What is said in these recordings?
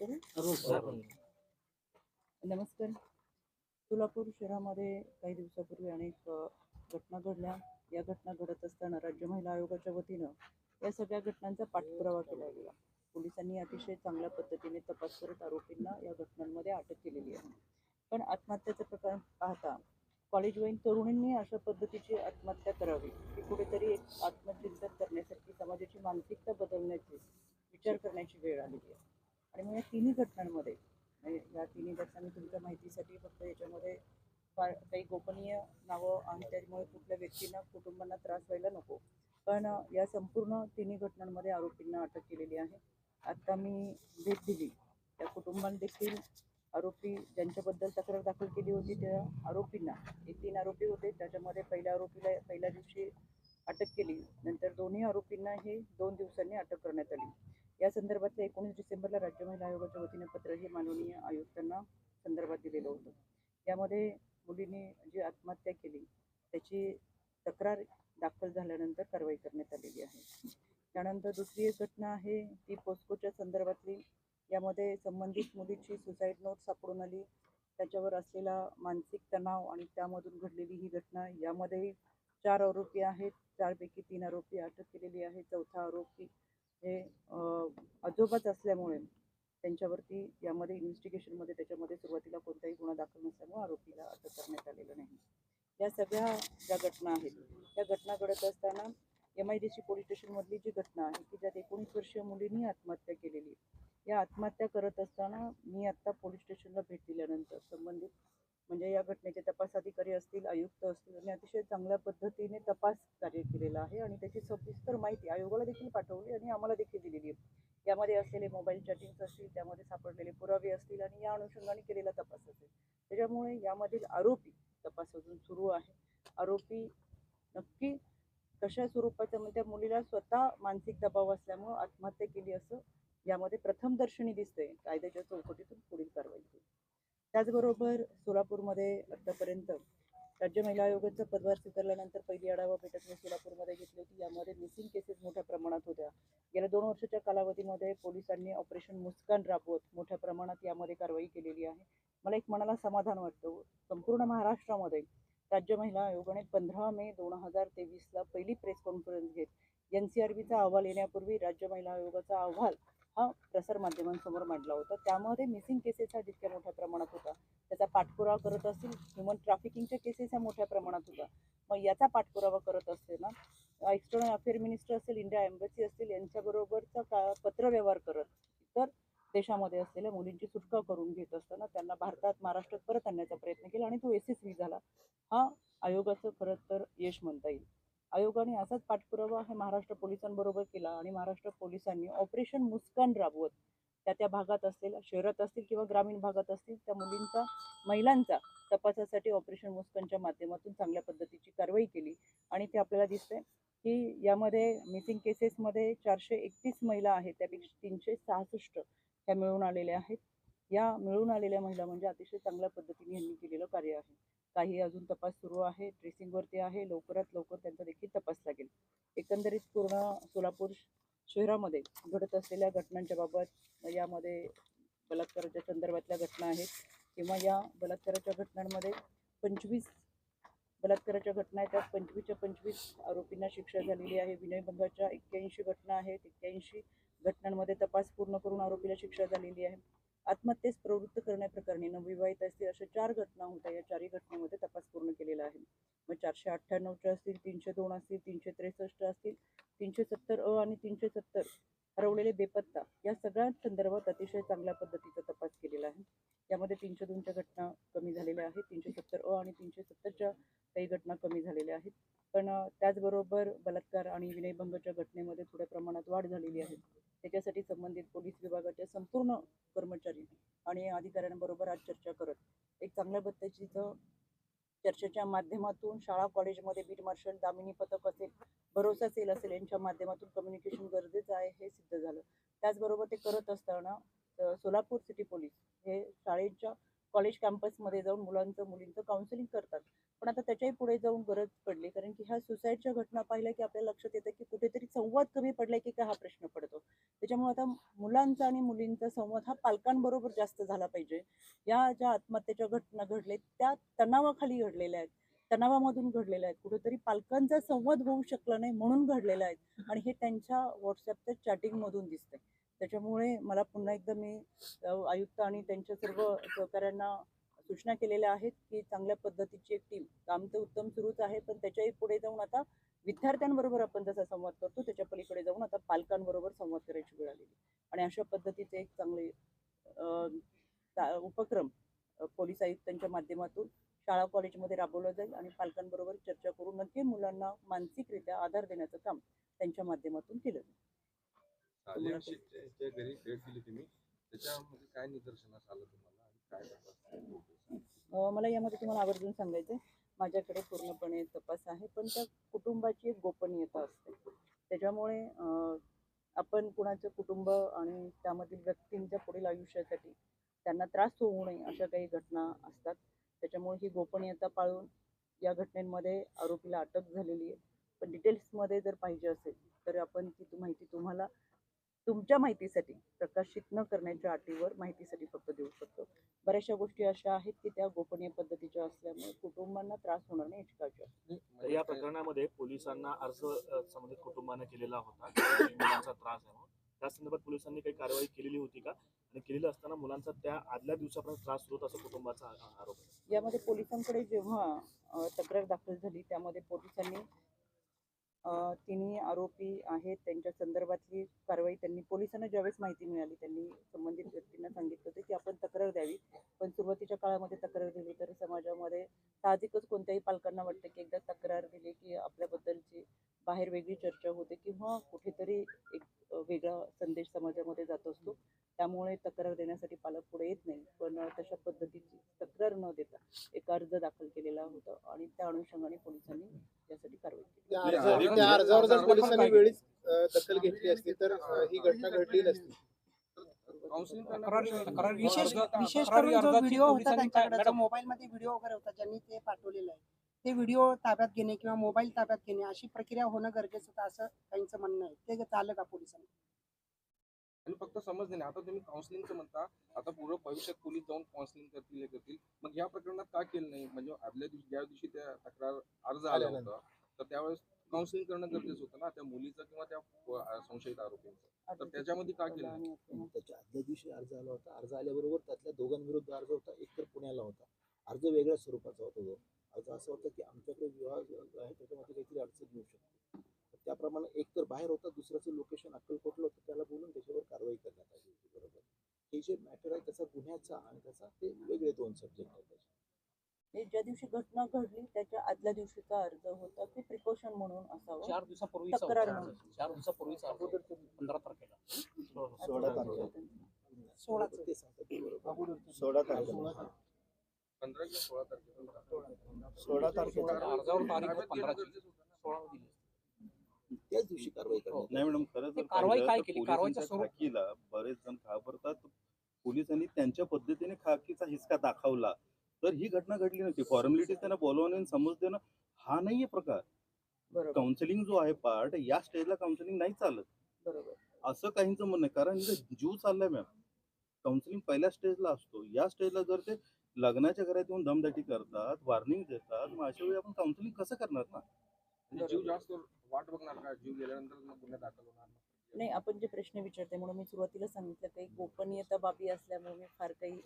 ना? नमस्कार. सोलापूर शहरामध्ये काही दिवसापूर्वी अनेक घटना घडल्या. या घटना घडत असताना राज्य महिला आयोगाच्या वतीनं या सगळ्या घटनांचा पाठपुरावा केला गेला. पोलिसांनी अतिशय चांगल्या पद्धतीने तपास करत आरोपींना या घटनांमध्ये अटक केलेली आहे. पण आत्महत्याचं प्रकरण पाहता कॉलेजवयीन तरुणींनी अशा पद्धतीची आत्महत्या करावी ही कुठेतरी एक आत्मचिंतन करण्यासारखी समाजाची मानसिकता बदलण्याची विचार करण्याची वेळ आलेली आहे. आणि मग या तिन्ही घटनांमध्ये म्हणजे या तिन्ही घटना मी तुमच्या माहितीसाठी फक्त याच्यामध्ये फार काही गोपनीय नावं आणि त्याच्यामुळे कुठल्या व्यक्तींना कुटुंबांना त्रास व्हायला नको. पण या संपूर्ण तिन्ही घटनांमध्ये आरोपींना अटक केलेली आहे. आत्ता मी भेट दिली. त्या कुटुंबांना देखील आरोपी ज्यांच्याबद्दल तक्रार दाखल केली होती त्या आरोपींना हे तीन आरोपी होते. त्याच्यामध्ये पहिल्या आरोपीला पहिल्या दिवशी अटक केली. नंतर दोन्ही आरोपींना हे दोन दिवसांनी अटक करण्यात आली. या संदर्भातल्या एकोणीस डिसेंबरला राज्य महिला आयोगाच्या वतीने पत्र हे माननीय आयुक्तांना संदर्भात दिलेलं होतं. त्यामध्ये मुलीने जी आत्महत्या केली त्याची तक्रार दाखल झाल्यानंतर कारवाई करण्यात आलेली आहे. त्यानंतर दुसरी एक घटना आहे ती पोस्कोच्या संदर्भातली. यामध्ये संबंधित मुलीची सुसाईड नोट सापडून आली. त्याच्यावर असलेला मानसिक तणाव आणि त्यामधून घडलेली ही घटना यामध्ये चार आरोपी आहेत. चारपैकी तीन आरोपी अटक केलेली आहे. चौथा आरोपी म्हणजे, हे आजोबाच असल्यामुळे त्यांच्यावरती यामध्ये इन्व्हेस्टिगेशनमध्ये त्याच्यामध्ये सुरुवातीला कोणताही गुन्हा दाखल नसल्यामुळे आरोपीला अटक करण्यात आलेलं नाही या सगळ्या ज्या घटना आहेत त्या घटना घडत असताना M I D C police स्टेशनमधली जी घटना आहे की ज्यात एकोणीस वर्षीय मुलींनी आत्महत्या केलेली आहे. या आत्महत्या करत असताना मी आत्ता पोलीस स्टेशनला भेट दिल्यानंतर संबंधित म्हणजे या घटनेचे तपास अधिकारी असतील आयुक्त असतील आणि अतिशय चांगल्या पद्धतीने तपास कार्य केलेला आहे आणि त्याची सविस्तर माहिती आयोगाला देखील पाठवली आणि आम्हाला देखील दिलेली आहे. यामध्ये असलेले मोबाईल चॅटिंग्स असतील त्यामध्ये सापडलेले पुरावे असतील आणि या अनुषंगाने केलेला तपास असेल. त्याच्यामुळे यामधील आरोपी तपास अजून सुरू आहे. आरोपी नक्की कशा स्वरूपाचा म्हणजे त्या मुलीला स्वतः मानसिक दबाव असल्यामुळं आत्महत्या केली असं यामध्ये प्रथमदर्शनी दिसतंय. कायद्याच्या चौकटीतून पुढील कारवाई होईल. त्याचबरोबर सोलापूरमध्ये आतापर्यंत राज्य महिला आयोगाचा पदभार स्वीकारल्यानंतर पहिली आढावा बैठक मी सोलापूरमध्ये घेतली होती. यामध्ये मिसिंग केसेस मोठ्या प्रमाणात होत्या. गेल्या दोन वर्षाच्या कालावधीमध्ये पोलिसांनी ऑपरेशन मुस्कान राबवत मोठ्या प्रमाणात यामध्ये कारवाई केलेली आहे. मला एक मनाला समाधान वाटतं. संपूर्ण महाराष्ट्रामध्ये राज्य महिला आयोगाने पंधरा मे दोन हजार तेवीसला पहिली प्रेस कॉन्फरन्स घेत एन सी आर बीचा अहवाल येण्यापूर्वी राज्य महिला आयोगाचा अहवाल हा प्रसारमाध्यमांसमोर मांडला होता. त्यामध्ये मिसिंग केसेस हा जितक्या मोठ्या प्रमाणात होता त्याचा पाठपुरावा करत असतील ह्युमन ट्रॅफिकिंगच्या केसेस ह्या मोठ्या प्रमाणात होता. मग याचा पाठपुरावा करत असताना एक्सटर्नल अफेअर मिनिस्टर असेल इंडिया एम्बसी असतील यांच्याबरोबरचा का पत्रव्यवहार करत इतर देशामध्ये असलेल्या मुलींची सुटका करून घेत असताना त्यांना भारतात महाराष्ट्रात परत आणण्याचा प्रयत्न केला आणि तो यशस्वी झाला. हा आयोगाचं खरं तर यश म्हणता येईल. आयोगाने असाच पाठपुरावा हे महाराष्ट्र पोलिसांबरोबर केला आणि महाराष्ट्र पोलिसांनी ऑपरेशन मुस्कान राबवत त्या त्या भागात असेल शहरात असतील किंवा ग्रामीण भागात असतील त्या मुलींचा महिलांचा तपासासाठी ऑपरेशन मुस्कानच्या माध्यमातून चांगल्या पद्धतीची कारवाई केली. आणि ते आपल्याला दिसतंय की यामध्ये मिसिंग केसेसमध्ये चारशे एकतीस महिला आहेत त्यापेक्षा तीनशे सहासष्ट ह्या मिळून आलेल्या आहेत. या मिळून आलेल्या महिला म्हणजे अतिशय चांगल्या पद्धतीने यांनी केलेलं कार्य आहे. काही अजून तपास सुरू आहे. ट्रेसिंगवरती आहे. लवकरात लवकर त्यांचा देखील तपास लागेल. एकंदरीत पूर्ण सोलापूर शहरामध्ये घडत असलेल्या घटनांच्या बाबत यामध्ये बलात्काराच्या संदर्भातल्या घटना आहेत किंवा या बलात्काराच्या घटनांमध्ये पंचवीस बलात्काराच्या घटना आहेत. त्यात पंचवीसच्या पंचवीस आरोपींना शिक्षा झालेली आहे. विनयभंगाच्या एक्क्याऐंशी घटना आहेत. एक्क्याऐंशी घटनांमध्ये तपास पूर्ण करून आरोपीला शिक्षा झालेली आहे. आत्महत्येस प्रवृत्त करण्याप्रकरणी नवविवाहित असतील अशा चार घटना होत्या. या चारही घटनेमध्ये तपास पूर्ण केलेला आहे. मग चारशे अठ्ठ्याण्णवच्या असतील तीनशे दोन असतील तीनशे त्रेसष्ट असतील तीनशे सत्तर अ आणि तीनशे सत्तर हरवलेले बेपत्ता या सगळ्या संदर्भात अतिशय चांगल्या पद्धतीचा तपास केलेला आहे. यामध्ये तीनशे दोनच्या घटना कमी झालेल्या आहेत. तीनशे सत्तर अ आणि तीनशे सत्तरच्या काही घटना कमी झालेल्या आहेत. पण त्याचबरोबर बलात्कार आणि विनयभंगच्या घटनेमध्ये थोड्या प्रमाणात वाढ झालेली आहे. त्याच्यासाठी संबंधित पोलीस विभागाच्या संपूर्ण कर्मचारी आणि अधिकाऱ्यांबरोबर आज चर्चा करत एक चांगल्या पद्धतीचं चर्चेच्या माध्यमातून शाळा कॉलेजमध्ये बीट मार्शल दामिनी पथक असेल भरोसा सेल असेल यांच्या माध्यमातून कम्युनिकेशन गरजेचं आहे हे सिद्ध झालं. त्याचबरोबर ते करत असताना सोलापूर सिटी पोलीस हे शाळेच्या कॉलेज कॅम्पसमध्ये जाऊन मुलांचं मुलींचं काउन्सिलिंग करतात. पण आता त्याच्याही पुढे जाऊन गरज पडली. कारण की ह्या सुसाईडच्या घटना पाहिल्या की आपल्या लक्षात येतं की कुठेतरी संवाद कमी पडलाय की का हा प्रश्न पडतो. त्याच्यामुळे आता मुलांचा आणि मुलींचा संवाद हा पालकांबरोबर जास्त झाला पाहिजे. या ज्या आत्महत्येच्या घटना घडल्या त्या तणावाखाली घडलेल्या आहेत. तणावामधून घडलेल्या आहेत. कुठेतरी पालकांचा संवाद होऊ शकला नाही म्हणून घडलेला आहेत आणि हे त्यांच्या व्हॉट्सअपच्या चॅटिंगमधून दिसतंय. त्याच्यामुळे मला पुन्हा एकदा मी आयुक्त आणि त्यांच्या सर्व सहकाऱ्यांना सूचना केलेल्या आहेत की चांगल्या पद्धतीची एक टीम काम तर उत्तम सुरूच आहे पण त्याच्याही पुढे जाऊन आता विद्यार्थ्यांबरोबर आपण जसा संवाद करतो त्याच्या पलीकडे जाऊन आता पालकांबरोबर संवाद करायची वेळ आलेली आणि अशा पद्धतीचे एक चांगले उपक्रम पोलीस आयुक्तांच्या माध्यमातून शाळा कॉलेजमध्ये राबवला जाईल आणि पालकांबरोबर चर्चा करून नक्की मुलांना मानसिकरित्या आधार देण्याचं काम त्यांच्या माध्यमातून केलं जाईल. घरी भेट दिली तुम्ही. त्याच्यामध्ये काय निदर्शनास आलं तुम्हाला आणि काय तपास अ, मला यामध्ये तुम्हाला आवर्जून सांगायचं माझ्याकडे पूर्णपणे तपास आहे पण त्या कुटुंबाची एक गोपनीयता असते. त्याच्यामुळे अ, आपण कुणाचं कुटुंब आणि त्यामधील व्यक्तींच्या पुढील आयुष्यासाठी त्यांना त्रास होऊ नये अशा काही घटना असतात. त्याच्यामुळे ही गोपनीयता पाळून या घटनेमध्ये आरोपीला अटक झालेली आहे. पण डिटेल्समध्ये जर पाहिजे असेल तर आपण तु- माहिती तुम्हाला तुमच्या माहितीसाठी प्रकाशित न करण्याच्या अटीवर माहितीसाठी फक्त देऊ शकतो. बऱ्याचशा गोष्टी अशा आहेत की त्या गोपनीय पद्धतीच्या असल्यामुळे कुटुंबांना त्रास होणार नाही याची. तर या प्रकरणामध्ये पोलिसांना अर्ज संबंधित कुटुंबाने केलेला होता. मुलांचा त्रास आहे त्या संदर्भात पोलिसांनी काही कारवाई केलेली होती का? आणि केलेली असताना मुलांचा त्या आदल्या दिवसापर्यंत त्रास होत असं कुटुंबाचा आरोप यामध्ये पोलिसांकडे जेव्हा तक्रार दाखल झाली त्यामध्ये पोलिसांनी तिन्ही आरोपी आहेत. त्यांच्या संदर्भातली कारवाई त्यांनी पोलिसांना ज्यावेळेस माहिती मिळाली त्यांनी संबंधित व्यक्तींना सांगितलं होतं की आपण तक्रार द्यावी. पण सुरुवातीच्या काळामध्ये तक्रार दिली तर समाजामध्ये साहजिकच कोणत्याही पालकांना वाटतं की एकदा तक्रार दिली की आपल्याबद्दलची बाहेर वेगळी चर्चा होते किंवा कुठेतरी एक वेगळा संदेश समाजामध्ये जात असतो. त्यामुळे तक्रार देण्यासाठी पालक पुढे येत नाही पण तशा पद्धतीची तक्रार न देता एक अर्ज दाखल केलेला होता आणि त्या अनुषंगाने पोलिसांनी यासाठी कारवाई केली. त्या नाही, अर्जावर अर्जावर त्या अर्जावर जर पोलिसांनी वेळीच दखल घेतली असती तर ही घटना घडली नसती. विशेष विशेष करून जो व्हिडिओ होता त्यांच्याकडे मोबाईलमध्ये व्हिडिओ वगैरे होता ज्यांनी ते पाठवलेलं आहे ते व्हिडिओ ताब्यात घेणे किंवा मोबाईल ताब्यात घेणे अशी प्रक्रिया होणं गरजेचं होतं असं काहींचं म्हणणं आहे. ते झालं का पोलिसांनी? आणि फक्त समजले नाही आता तुम्ही काउन्सिलिंगचं म्हणता आता पुढं भविष्यात पोलीस जाऊन काउन्सिलिंग करतील हे करतील. मग या प्रकरणात का केलं नाही? म्हणजे आदल्या दिवशी ज्या दिवशी त्या तक्रार अर्ज आला. होता तर त्यावेळेस काउन्सिलिंग करणं गरजेचं होतं ना त्या मुलीचं किंवा त्या संशयित आरोपींचं. तर त्याच्यामध्ये का केलं त्याच्या आदल्या दिवशी अर्ज आला होता. अर्ज आल्याबरोबर त्यातल्या दोघांविरुद्ध अर्ज होता. एक तर पुण्याला होता. अर्ज वेगळ्या स्वरूपाचा होता तो. अर्ज असा होता की आमच्याकडे विवाह आहे त्याच्यामध्ये काहीतरी अडचण येऊ शकते. त्याप्रमाणे एक तर बाहेर होता दुसऱ्याचं लोकेशन अक्कलकोटलं होतं त्याला बोलून त्याच्यावर कारवाई करण्यात आली होती बरोबर हे जे मॅटर आहे त्याचा गुन्ह्याचा आणि त्याचा ते वेगळे दोन सब्जेक्ट आहेत त्याचे हे ज्या दिवशी घटना घडली त्याच्या आदल्या दिवशीचा अर्ज होता ते प्रिकॉशन म्हणून असावा चार तक्रार. नव्हती. चार दिवसापूर्वीचा अर्ज. पंधरा तारखेला सोळा तारखेला सोळाचं. ते सांगतात सोळा तारखेला पंधरा सोळा तारखेला सोळा तारखेला अर्जावर तारीख ना. सोळा दिली. त्याच दिवशी कारवाई करण्यात नाही मॅडम खरं ते जर कारवाई काय केली? कारवाईचं पोलिसांच्या स्वरूप? खाकीला बरेच जण घाबरतात. पोलिसांनी त्यांच्या पद्धतीने खाकीचा हिसका दाखवला. तर ही घटना घडली नसती फॉर्मॅलिटी त्यांना बोलवणे आणि समज देणं हा नाहीये प्रकार. बरोबर. काउन्सिलिंग जो आहे पार्ट या स्टेजला काउन्सिलिंग नाही चालत. बरोबर. असं काहींचं म्हणणं आहे. कारण इथं जीव चाललाय मॅम काउन्सिलिंग पहिल्या स्टेजला असतो. या स्टेजला जर ते लग्नाच्या घरात येऊन दमदाटी करतात वॉर्निंग देतात मग अशा वेळी आपण काउन्सिलिंग कसं करणार ना? जीव जास्त वाट बघणार का? जीव गेल्यानंतर मग गुन्हा दाखल होणार नाही आपण जे प्रश्न विचारते म्हणून मी सुरुवातीला सांगितलं काही गोपनीयता बाबी असल्यामुळे मी फार काही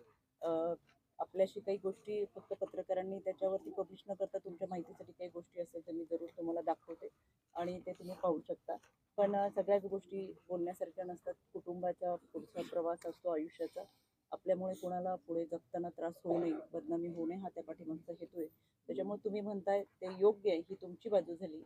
आपल्याशी काही गोष्टी फक्त पत्रकारांनी त्याच्यावरती पब्लिश न करता तुमच्या माहितीसाठी काही गोष्टी असेल तर मी जरूर तुम्हाला दाखवते आणि ते तुम्ही पाहू शकता. पण सगळ्याच गोष्टी बोलण्यासारख्या नसतात. कुटुंबाचा पुढचा प्रवास असतो आयुष्याचा. आपल्यामुळे कोणाला पुढे जगताना त्रास होऊ नये बदनामी होऊ नये हा त्या पाठीमागचा हेतू आहे. त्याच्यामुळे तुम्ही म्हणताय ते योग्य आहे ही तुमची बाजू झाली.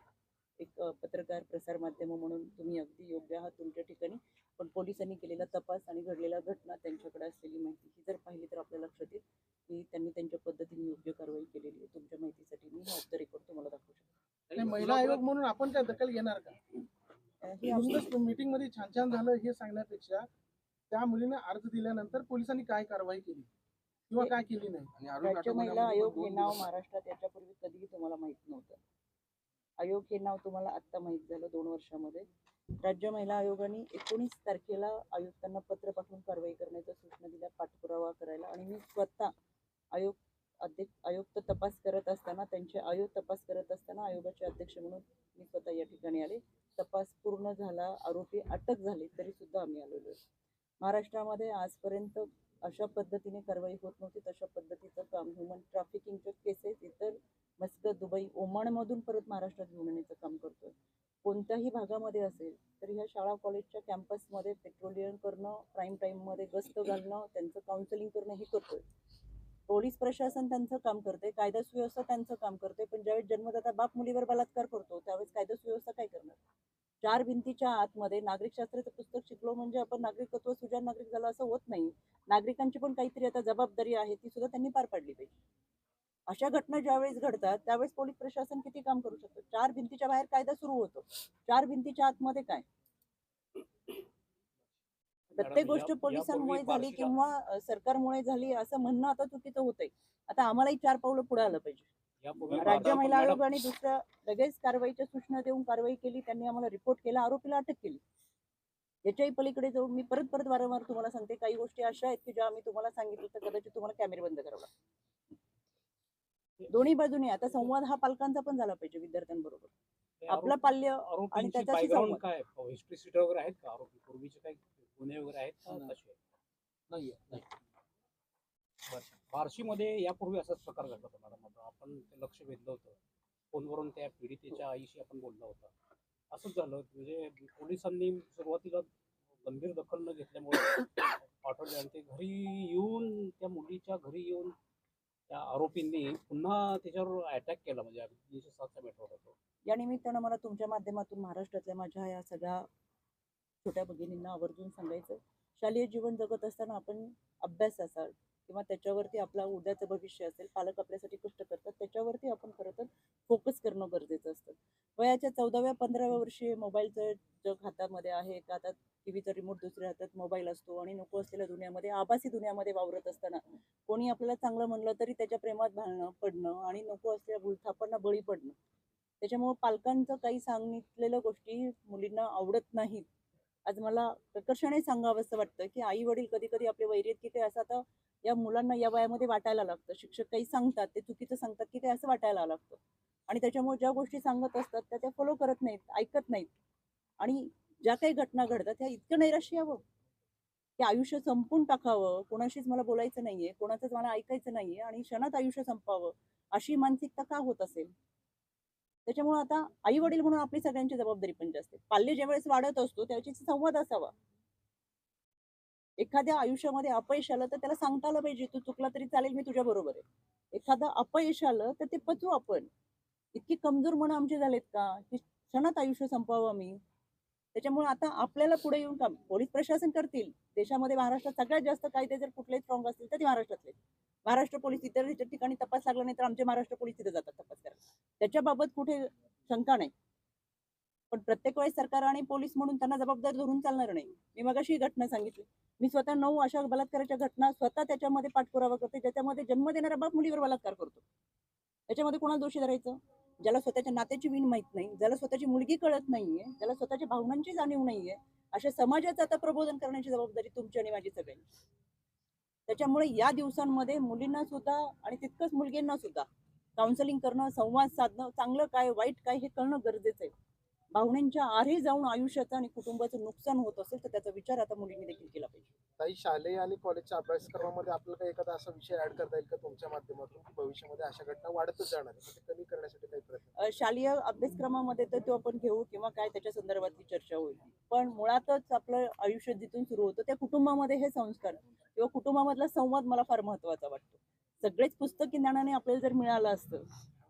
एक पत्रकार प्रसार माध्यम म्हणून तुम्ही अगदी योग्य आहात तुमच्या ठिकाणी. पण पोलिसांनी केलेला तपास आणि घडलेल्या घटना त्यांच्याकडे असलेली माहिती ही जर पाहिली तर आपल्या लक्षात येईल की त्यांनी त्यांच्या पद्धतीने योग्य कारवाई केलेली आहे. तुमच्या माहितीसाठी मी ऑफ द रेकॉर्ड तुम्हाला दाखवू शकते. आणि महिला आयोग म्हणून आपण काय दखल घेणार का? ही मीटिंगमध्ये छान छान झालं हे सांगण्यापेक्षा त्या मुलीने अर्ज दिल्यानंतर पोलिसांनी काय कारवाई केली? किंवा काय केली नाही? राज्य महिला आयोग हे नाव महाराष्ट्रात याच्यापूर्वी कधीही तुम्हाला माहीत नव्हतं. आयोग हे नाव तुम्हाला आत्ता माहीत झालं दोन वर्षामध्ये. राज्य महिला आयोगाने एकोणीस तारखेला आयुक्तांना पत्र पाठवून कारवाई करण्याच्या सूचना दिल्या पाठपुरावा करायला. आणि मी स्वतः आयोग अध्यक्ष आयुक्त तपास करत असताना त्यांचे आयोग तपास करत असताना आयोगाचे अध्यक्ष म्हणून मी स्वतः या ठिकाणी आले. तपास पूर्ण झाला आरोपी अटक झाले तरी सुद्धा आम्ही आलेलो महाराष्ट्रामध्ये आजपर्यंत अशा पद्धतीने कारवाई होत नव्हती तशा पद्धतीचं काम ह्युमन ट्रॅफिकिंगच्या केसेस इतर मस्कत दुबई ओमानमधून परत महाराष्ट्रात घेऊन येण्याचं काम करतोय. कोणत्याही भागामध्ये असेल तर ह्या शाळा कॉलेजच्या कॅम्पसमध्ये पेट्रोलियम करणं प्राईम टाईममध्ये गस्त घालणं त्यांचं काउन्सिलिंग करणं हे करतोय. पोलीस प्रशासन त्यांचं काम करते कायदा सुव्यवस्था त्यांचं काम करते पण ज्यावेळेस जन्मदाता बाप मुलीवर बलात्कार करतो त्यावेळेस कायदा सुव्यवस्था काय करणार? चार भिंतीच्या आतमध्ये नागरिकशास्त्राचं पुस्तक शिकलो म्हणजे आपण नागरिकत्व सुजाण नागरिक झालं असं होत नाही. नागरिकांची पण काहीतरी आता जबाबदारी आहे ती सुद्धा त्यांनी पार पाडली पाहिजे. अशा घटना ज्यावेळेस घडतात त्यावेळेस पोलीस प्रशासन किती काम करू शकतं? चार भिंतीच्या बाहेर कायदा सुरू होतो. चार भिंतीच्या आतमध्ये काय? प्रत्येक गोष्ट पोलिसांमुळे झाली किंवा सरकारमुळे झाली असं म्हणणं आता चुकीचं होतंय. आता आम्हालाही चार पावलं पुढे आलं पाहिजे. राज्य महिला आयोगाने दुसऱ्या लगेच कारवाईच्या सूचना देऊन कारवाई केली त्यांनी आम्हाला रिपोर्ट केला आरोपीला अटक केली. याच्याही पलीकडे जाऊन मी परत परत वारंवार तुम्हाला सांगते काही गोष्टी अशा आहेत की ज्या आम्ही तुम्हाला सांगितलं तर कदाचित तुम्हाला कॅमेरे बंद करावं दोन्ही बाजूने. आता संवाद हा पालकांचा पण झाला पाहिजे विद्यार्थ्यांबरोबर. आपलं पाल्य आणि त्याच्याशी संवाद. काय? हिस्ट्री सीट वगैरे आहेत का? आरोपी पूर्वीचे काही गुन्हे वगैरे आहेत का? नाही. कसे नाही. बार्शीमध्ये यापूर्वी असाच प्रकार घडला होता मॅडम आता आपण ते लक्ष वेधलं होतं. फोनवरून त्या पीडितेच्या आईशी आपण बोललो होतं. असंच झालं. म्हणजे पोलिसांनी सुरुवातीला गंभीर दखल न घेतल्यामुळे पाठवले आणि ते घरी येऊन त्या मुलीच्या घरी येऊन त्या आरोपींनी पुन्हा त्याच्यावर अटॅक केला म्हणजे तीनशे सातच्या मेट्रो होतो. या निमित्तानं मला तुमच्या माध्यमातून महाराष्ट्रातल्या माझ्या या सगळ्या छोट्या भगिनींना आवर्जून सांगायचं शालेय जीवन जगत असताना आपण अभ्यासाचा किंवा त्याच्यावरती आपला उद्याचं भविष्य असेल पालक आपल्यासाठी कष्ट करतात त्याच्यावरती आपण खरं तर फोकस करणं गरजेचं असतं. वयाच्या चौदाव्या पंधराव्या वर्षी मोबाईलचं जग हातामध्ये आहे का? आता टी व्हीचा रिमोट दुसऱ्या हातात मोबाईल असतो आणि नको असलेल्या दुनियामध्ये आभासी दुनियामध्ये वावरत असताना कोणी आपल्याला चांगलं म्हणलं तरी त्याच्या प्रेमात घालणं पडणं आणि नको असलेल्या भूलथापांना बळी पडणं. त्याच्यामुळं पालकांचं काही सांगितलेल्या गोष्टी मुलींना आवडत नाहीत. आज मला प्रकर्षाने सांगावंसं वाटतं की आई वडील कधी कधी आपले वैर की ते असं आता या मुलांना या वयामध्ये वाटायला लागतं. शिक्षक काही सांगतात ते चुकीचं सांगतात की ते असं वाटायला लागतं. आणि त्याच्यामुळे ज्या गोष्टी सांगत असतात त्या त्या फॉलो करत नाहीत ऐकत नाहीत. आणि ज्या काही घटना घडतात त्या इतकं नैराश्य यावं. की आयुष्य संपून टाकावं. कोणाशीच मला बोलायचं नाहीये. कोणाचंच मला ऐकायचं नाहीये. आणि क्षणात आयुष्य संपावं. अशी मानसिकता का होत असेल? त्याच्यामुळे आता आई वडील म्हणून आपली सगळ्यांची जबाबदारी पण जास्त आहे. पाल्य ज्यावेळेस वाढत असतो त्याची संवाद असावा. एखाद्या आयुष्यामध्ये अपयश आलं तर त्याला सांगता आलं पाहिजे तू चुकला तरी चालेल मी तुझ्या बरोबर आहे. एखादं अपयश आलं तर ते पचवू आपण. इतकी कमजोर मन आमचे झालेत का? की क्षणात आयुष्य संपवावं मी त्याच्यामुळे आता आपल्याला पुढे येऊन काम पोलीस प्रशासन करतील. देशामध्ये महाराष्ट्रात सगळ्यात जास्त कायदे जर कुठलेही स्ट्रॉंग असतील तर ते महाराष्ट्रातले. महाराष्ट्र पोलीस इतर ह्याच्या ठिकाणी तपास लागला नाही तर आमचे महाराष्ट्र पोलीस तिथे जातात तपास करायला. त्याच्याबाबत कुठे शंका नाही. पण प्रत्येक वेळेस सरकार आणि पोलीस म्हणून त्यांना जबाबदार धरून चालणार नाही. मी मगाशी अशी घटना सांगितली. मी स्वतः नऊ अशा बलात्काराच्या घटना स्वतः त्याच्यामध्ये पाठपुरावा करते ज्याच्यामध्ये जन्म देणारा बाप मुलीवर बलात्कार करतो. त्याच्यामध्ये कोणाला दोषी धरायचं? ज्याला स्वतःच्या नात्याची विण माहीत नाही ज्याला स्वतःची मुलगी कळत नाहीये ज्याला स्वतःच्या भावनांची जाणीव नाहीये अशा समाजाचं आता प्रबोधन करण्याची जबाबदारी तुमची आणि माझी सगळ्यांची. त्याच्यामुळे या दिवसांमध्ये मुलींना सुद्धा आणि तितकंच मुलगींना सुद्धा काउन्सिलिंग करणं संवाद साधणं चांगलं काय वाईट काय हे कळणं गरजेचं आहे. भावनांच्या आरे जाऊन आयुष्याचं आणि कुटुंबाचं नुकसान होत असेल तर त्याचा विचार आता मुलींनी देखील केला पाहिजे. काही शालेय आणि कॉलेजच्या अभ्यासक्रमामध्ये आपल्याला एखादा असा विषय ऍड करता येईल का तुमच्या माध्यमातून? भविष्यामध्ये अशा घटना वाढतच जाणार ते कमी करण्यासाठी काही प्रयत्न शालेय अभ्यासक्रमामध्ये तर तो आपण घेऊ किंवा काय त्याच्या संदर्भातली चर्चा होईल. पण मुळातच आपलं आयुष्य जिथून सुरू होतं त्या कुटुंबामध्ये हे संस्कार किंवा कुटुंबामधला संवाद मला फार महत्त्वाचा वाटतो. सगळेच पुस्तकी ज्ञानाने आपल्याला जर मिळालं असतं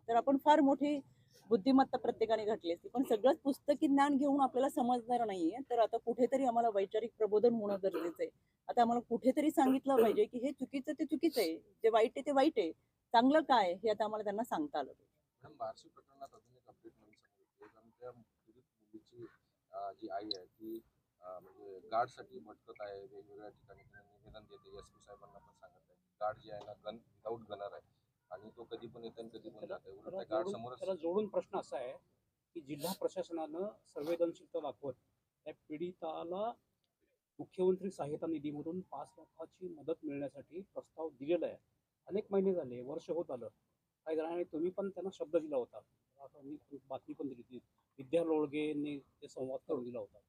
तर आपण फार मोठी बुद्धिमत्ता प्रत्येकाने घातली असती. पण सगळंच पुस्तकी ज्ञान घेऊन आपल्याला समजणार नाहीये. तर आता कुठेतरी आम्हाला वैचारिक प्रबोधन होणं गरजेचं आहे. आता आम्हाला कुठेतरी सांगितलं पाहिजे की हे चुकीचं ते चुकीचं आहे. जे वाईट आहे ते वाईट आहे. चांगलं काय हे आता आम्हाला त्यांना सांगता आलं जी आई आहे ती अं, म्हणजे गार्डसाठी भटकत आहे. वेगवेगळ्या ठिकाणी निवेदन देते. एस पी साहेबांना पण सांगत आहे गार्ड जे आहे ना गन विदाऊट गनर आहे. आणि तो कधी पण येतो कधी पण जातो. त्याला जोडून प्रश्न असा आहे की जिल्हा प्रशासनानं संवेदनशीलता दाखवत त्या पीडिताला मुख्यमंत्री सहायता निधीमधून पाच लाखाची मदत मिळण्यासाठी प्रस्ताव दिलेला आहे. अनेक महिने झाले वर्ष होत आलं. काही जणांनी तुम्ही पण त्यांना शब्द दिला होता. मी बातमी पण दिली होती. विद्या लोळगेंनी ते संवाद करून दिला होता.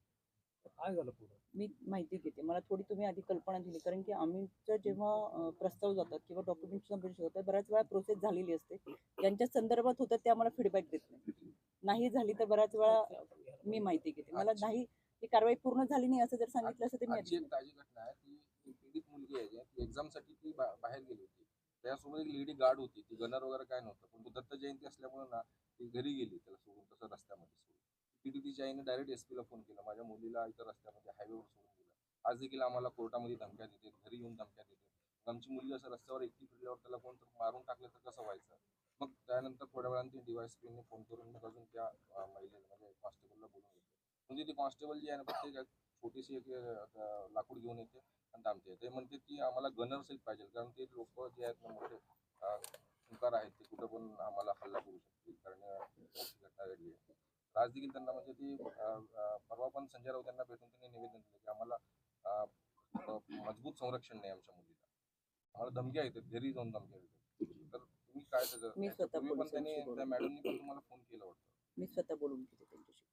काय झालं पुढं? मी माहिती घेते मला थोडी तुम्ही आधी कल्पना दिली. कारण की आम्हीचं जेव्हा अं, प्रस्ताव जातात किंवा डॉक्युमेंटची सबमिशन होतात बऱ्याच वेळा प्रोसेस झालेली असते. ज्यांच्या संदर्भात होतं ते आम्हाला फीडबॅक देत नाही. नाही झाली तर बऱ्याच वेळा मी माहिती घेते. मला अच्छा. नाही ती कारवाई पूर्ण झाली नाही असं जर सांगितलं असतं तर मी आजची आधी एक ताजी घटना आहे. ती ती पीडित मुलगी आहे ती एक्झामसाठी ती बा- बाहेर गेली होती. त्यासोबत एक लेडी गार्ड होती. ती गनर वगैरे काय नव्हतं. पण तो दत्त जयंती असल्यामुळे ना ती घरी गेली. त्याला सोडून तसं रस्त्यामध्ये सोडून. पीडितीच्या आईने डायरेक्ट एस ला फोन केला. माझ्या मुलीला इथं रस्त्यामध्ये हायवेवर सोडून दिलं. आज देखील आम्हाला कोर्टामध्ये धमक्या देते घरी येऊन धमक्या देते. आमची मुलगी असं रस्त्यावर एकटी फिरल्यावर त्याला कोण तर मारून टाकलं तर कसं व्हायचं? मग त्यानंतर थोड्या वेळाने ती डीवायसपीने फोन करून मग अजून त्या महिलेला म्हणजे कॉन्स्टेबलला बोलून घेतलं. म्हणजे ती कॉन्स्टेबल जी आहे ना प्रत्येक छोटीशी एक लाकूड घेऊन येते आणि थांबते. ते म्हणते की आम्हाला गनर सहित पाहिजे कारण ते लोक जे आहेत ना मोठे हुंकार आहेत. ते कुठं पण आम्हाला हल्ला करू शकतील. कारण घटना घडली आहे. आज देखील त्यांना म्हणजे ती परवा पण संजय राऊत यांना भेटून त्यांनी निवेदन दिलं की आम्हाला मजबूत संरक्षण नाही आमच्या मुलीला. आम्हाला धमक्या येतात घरी जाऊन धमक्या येतात तर तुम्ही काय त्याचं मी स्वतः याच्यापूर्वी पण त्यांनी. त्या मॅडमनी पण तुम्हाला फोन केला वाटतं. मी स्वतः बोलून घेते त्यांच्याशी.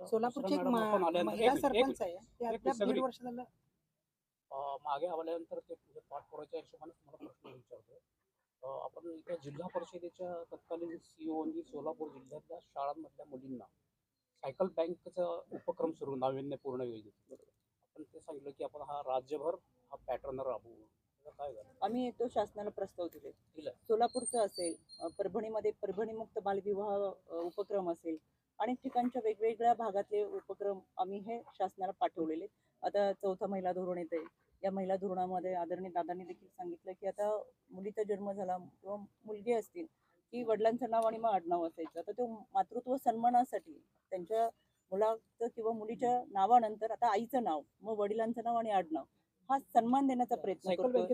सोलापूरची महिला सरपंच आहे. दीड वर्ष झालं मागे आल्यानंतर ते म्हणजे पाठपुराच्या हिशोबाने तुम्हाला प्रश्न विचारतोय. अं, आपण इथे जिल्हा परिषदेच्या तत्कालीन सीओनी सोलापूर जिल्ह्यातल्या शाळांमधल्या मुलींना सायकल बँकचा उपक्रम सुरू नाविन्यपूर्ण योजनेत. आपण ते सांगितलं की आपण हा राज्यभर हा पॅटर्न राबवू. काय झालं? आम्ही येतो शासनाला प्रस्ताव दिले. सोलापूरचं असेल परभणीमध्ये परभणीमुक्त बालविवाह उपक्रम असेल अनेक ठिकाणच्या वेगवेगळ्या भागातले उपक्रम आम्ही हे शासनाला पाठवलेले आता चौथं महिला धोरण येते या महिला धोरणामध्ये आदरणीय दादांनी देखील सांगितलं की आता मुलीचा जन्म झाला किंवा मुलगी असतील की वडिलांचं नाव आणि मग आडनाव असायचं. तर तो मातृत्व सन्मानासाठी त्यांच्या मुलाचं किंवा मुलीच्या नावानंतर आता आईचं नाव मग वडिलांचं नाव आणि आडनाव हा सन्मान देण्याचा प्रयत्न करतो?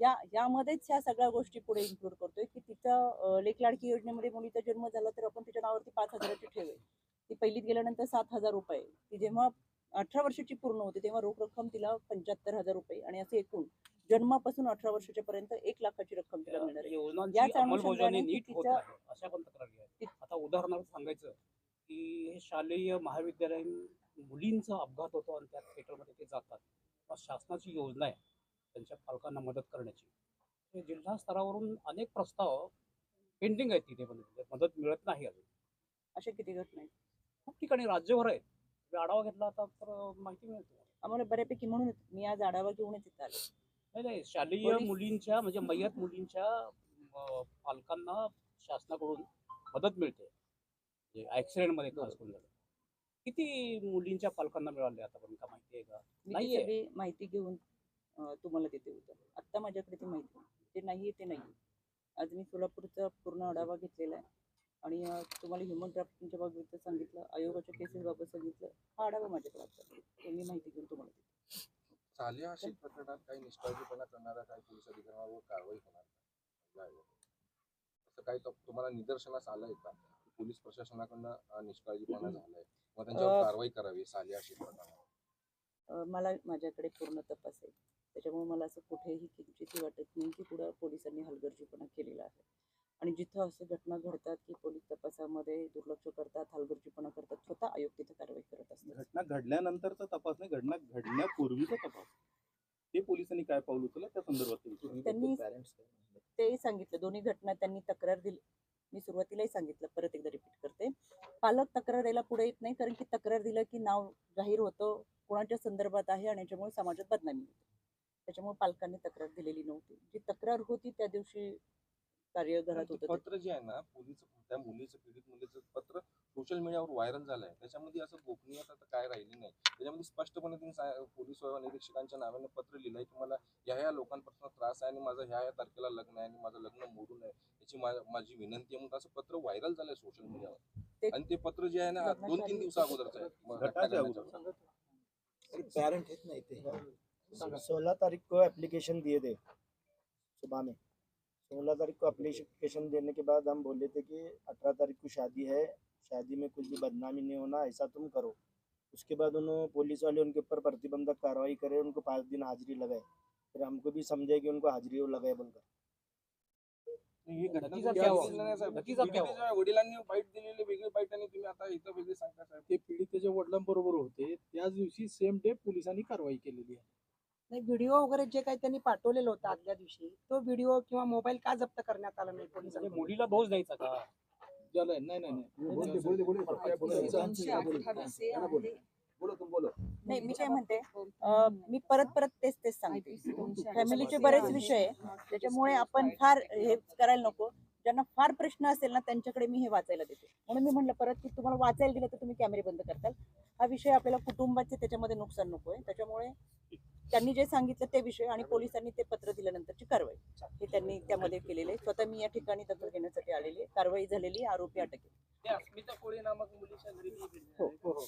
या यामध्येच ह्या सगळ्या गोष्टी पुढे इन्क्लूड करतोय की तिचा लेक लाडकी योजनेमध्ये मुलीचा जन्म झाला तर आपण तिच्या नावावरती पाच हजाराची ठेव ती पहिलीत गेल्यानंतर सात हजार रुपये ती जेव्हा अठरा वर्षाची पूर्ण होते तेव्हा रोख रक्कम तिला पंच्याहत्तर हजार रुपये आणि असे एकूण जन्मापासून अठरा वर्षाच्या पर्यंत एक लाखाची रक्कम तिला मिळणार आता उदाहरणार्थ सांगायचं की हे शालेय महाविद्यालयीन मुलींचा अपघात होतो आणि त्या थिएटरमध्ये ते जातात. शासनाची योजना आहे त्यांच्या पालकांना मदत करण्याची. हे जिल्हा स्तरावरून अनेक प्रस्ताव पेंडिंग आहेत तिथे पण. मदत मिळत नाही अजून. अशा किती घटना आहेत खूप ठिकाणी राज्यभर आहेत. आढावा घेतला आता तर माहिती तुम्हाला. आम्हाला बऱ्यापैकी म्हणून मी आज आढावा घेऊनच इथं आले नाही नाही शालेय पोलीस- मुलींच्या म्हणजे मयत मुलींच्या अं, पालकांना शासनाकडून मदत मिळते. म्हणजे ऍक्सिडेंटमध्ये खास करून झालं किती मुलींच्या पालकांना मिळाले आतापर्यंत? का माहिती आहे का? मी ती नाहीये. सगळी माहिती घेऊन अं, तुम्हाला देते उद्या. आत्ता माझ्याकडे ती माहिती नाही. ते नाहीये ते नाही. आज मी सोलापूरचा पूर्ण आढावा घेतलेला आहे. आणि तुम्हाला ह्युमन ट्रॅफिकिंगच्या बाबतीत सांगितलं आयोगाच्या केसेस बाबत सांगितलं हा आढावा माझ्याकडे आता आहे. तो मी माहिती घेऊन तुम्हाला चालिया अशी प्रकरणात काही निष्काळजीपणा करणाऱ्या काही पोलीस अधिकाऱ्यांवर कारवाई होणार आयोग. असं काही तो- तुम्हाला निदर्शनास आलंय का? पोलीस प्रशासनाकडनं निष्काळजीपणा झालाय. मग त्यांच्यावर कारवाई करावी सालिया अशी प्रकरणात. मला माझ्याकडे पूर्ण तपास आहे. त्याच्यामुळे मला असं कुठेही किंचितही वाटत नाही की पुढं पोलिसांनी हलगर्जीपणा केलेला आहे. आणि जिथं असे घटना घडतात की पोलीस तपासामध्ये दुर्लक्ष करतात हलगर्जीपणा करतात स्वतः आयोग तिथं कारवाई करत असतात. घटना घडल्यानंतरचा तपास नाही घटना घडण्यापूर्वीचा तपास. ते पोलिसांनी काय पाऊल उचललं त्या संदर्भात ते. त्यांनी- तेही सांगितलं. दोन्ही घटना त्यांनी तक्रार दिली. मी सुरुवातीलाही सांगितलं. परत एकदा रिपीट करते. पालक तक्रार द्यायला पुढे येत नाही कारण की तक्रार दिलं की नाव जाहीर होतं कोणाच्या संदर्भात आहे आणि याच्यामुळे समाजात बदनामी होते. त्याच्यामुळे पालकांनी तक्रार दिलेली नव्हती. जी तक्रार होती त्या दिवशी कार्य घरात ते होतं ते- पत्र जे आहे ना पोलीस त्या मुलीचं पीडित मुलीचं पत्र सोशल मीडियावर व्हायरल झालंय. त्याच्यामध्ये असं गोपनीयता काय राहिली नाही. त्याच्यामध्ये स्पष्टपणे सा- पोलीस निरीक्षकांच्या नावाने पत्र लिहिलंय की मला ह्या ह्या लोकांपासून त्रास आहे आणि माझं ह्या ह्या तारखेला लग्न आहे आणि माझं लग्न मोडून आहे याची माझी विनंती आहे. म्हणून असं पत्र व्हायरल झालंय सोशल मीडियावर ते- आणि ते पत्र जे आहे ना दोन तीन दिवसा अगोदरचं आहे. पेरेंट आहेत ना इथे. सोलह तारीख को एप्लीकेशन दिए थे. सुबह में सोलह तारीख को अप्लीकेशन देने के बाद हम बोले थे कि अठारह तारीख को शादी है शादी में कुछ भी बदनामी नहीं होना ऐसा तुम करो। उसके बाद उन्होंने पुलिस वाले उनके ऊपर प्रतिबंधक कार्रवाई करे उनको पाँच दिन हाजिरी लगाए। फिर हमको भी समझे कि उनको हाजिरी लगाए बोलकर। वडिलांनी बाईट दिलेली वेगळी बाईट आणि तुम्ही आता इथं वेगळी सांगता ते पीडितेच्या वडिलांबरोबर होते. त्याच दिवशी सेम डे पोलिसांनी कारवाई केलेली आहे. नाही व्हिडिओ वगैरे जे काही त्यांनी पाठवलेलं होतं आदल्या दिवशी तो व्हिडिओ किंवा मोबाईल का जप्त करण्यात आला नाही म्हणजे पोलिसांनी मुलीला दोष द्यायचा का? नाही नाही नाही. नाही मी काय म्हणते अं, मी परत परत तेच तेच सांगते. फॅमिलीचे बरेच विषय आहे त्याच्यामुळे आपण फार हे करायला नको. ज्यांना फार प्रश्न असेल ना त्यांच्याकडे मी हे वाचायला देते. म्हणून मी म्हटलं परत की तुम्हाला वाचायला दिलं तर तुम्ही कॅमेरे बंद करताल. हा विषय आपल्याला कुटुंबाचे त्याच्यामध्ये नुकसान नको आहे त्याच्यामुळे त्यांनी जे सांगितलं ते विषय आणि पोलिसांनी ते पत्र दिल्यानंतरची कारवाई हे त्यांनी त्यामध्ये केलेले आहे. स्वतः मी या ठिकाणी दखल घेण्यासाठी आलेली आहे कारवाई झालेली आरोपी अटक आहे. अस्मिता कोळी नामक मुलीच्या घरी हो.